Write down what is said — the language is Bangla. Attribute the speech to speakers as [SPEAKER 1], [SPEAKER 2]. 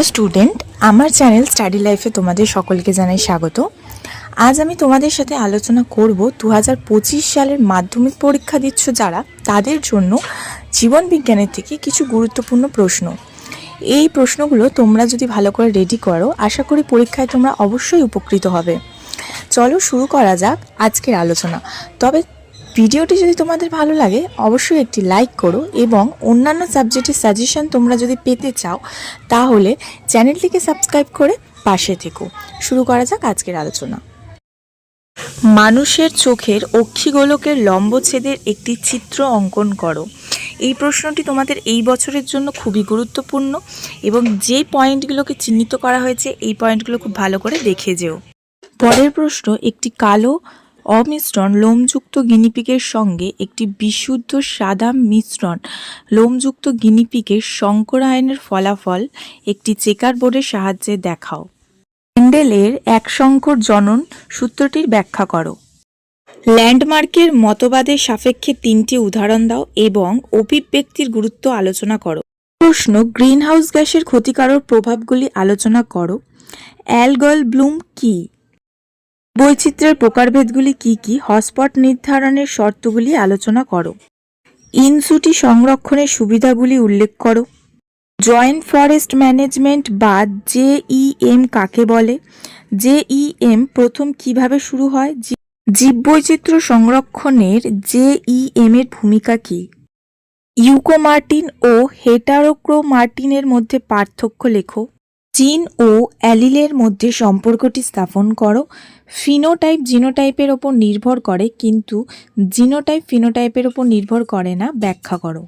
[SPEAKER 1] হ্যালো স্টুডেন্ট, আমার চ্যানেল স্টাডি লাইফে তোমাদের সকলকে জানাই স্বাগত। আজ আমি তোমাদের সাথে আলোচনা করব দু হাজার পঁচিশ সালের মাধ্যমিক পরীক্ষা দিচ্ছ যারা, তাদের জন্য জীবন বিজ্ঞানের থেকে কিছু গুরুত্বপূর্ণ প্রশ্ন। এই প্রশ্নগুলো তোমরা যদি ভালো করে রেডি করো, আশা করি পরীক্ষায় তোমরা অবশ্যই উপকৃত হবে। চলো শুরু করা যাক আজকের আলোচনা। তবে ভিডিওটি যদি তোমাদের ভালো লাগে, অবশ্যই একটি লাইক করো এবং অন্যান্য সাবজেক্টের সাজেশন তোমরা যদি পেতে চাও, তাহলে চ্যানেলটিকে সাবস্ক্রাইব করে পাশে থেকো। শুরু করা যাক আজকের আলোচনা। মানুষের চোখের অক্ষিগোলকের লম্বচ্ছেদের একটি চিত্র অঙ্কন করো। এই প্রশ্নটি তোমাদের এই বছরের জন্য খুবই গুরুত্বপূর্ণ এবং যে পয়েন্টগুলোকে চিহ্নিত করা হয়েছে, এই পয়েন্টগুলো খুব ভালো করে দেখে যেও। পরের প্রশ্ন, একটি কালো অমিশ্রণ লোমযুক্ত গিনিপিগের সঙ্গে একটি বিশুদ্ধ সাদা মিশ্রণ লোমযুক্ত গিনিপিগের সংকরায়নের ফলাফল একটি চেকার বোর্ডের সাহায্যে দেখাও। হ্যান্ডেলের এক সংকর জনন সূত্রটির ব্যাখ্যা করো। ল্যান্ডমার্কের মতবাদের সাপেক্ষে তিনটি উদাহরণ দাও এবং অভিব্যক্তির গুরুত্ব আলোচনা করো। প্রশ্ন, গ্রিনহাউস গ্যাসের ক্ষতিকারক প্রভাবগুলি আলোচনা করো। অ্যালগল ব্লুম কি? বৈচিত্র্যের প্রকারভেদগুলি কি কি, হটস্পট নির্ধারণের শর্তগুলি আলোচনা করো। ইনসুটি সংরক্ষণের সুবিধাগুলি উল্লেখ করো। জয়েন্ট ফরেস্ট ম্যানেজমেন্ট বা জেইএম কাকে বলে? জেইএম প্রথম কীভাবে শুরু হয়? জীববৈচিত্র্য সংরক্ষণের জেইএম এর ভূমিকা কি? ইউকোমার্টিন ও হেটারোক্রোমার্টিনের মধ্যে পার্থক্য লেখো। জিন ও অ্যালিলের মধ্যে সম্পর্কটি স্থাপন করো। ফিনোটাইপ জিনোটাইপের ওপর নির্ভর করে, কিন্তু জিনোটাইপ ফিনোটাইপের ওপর নির্ভর করে না, ব্যাখ্যা করো।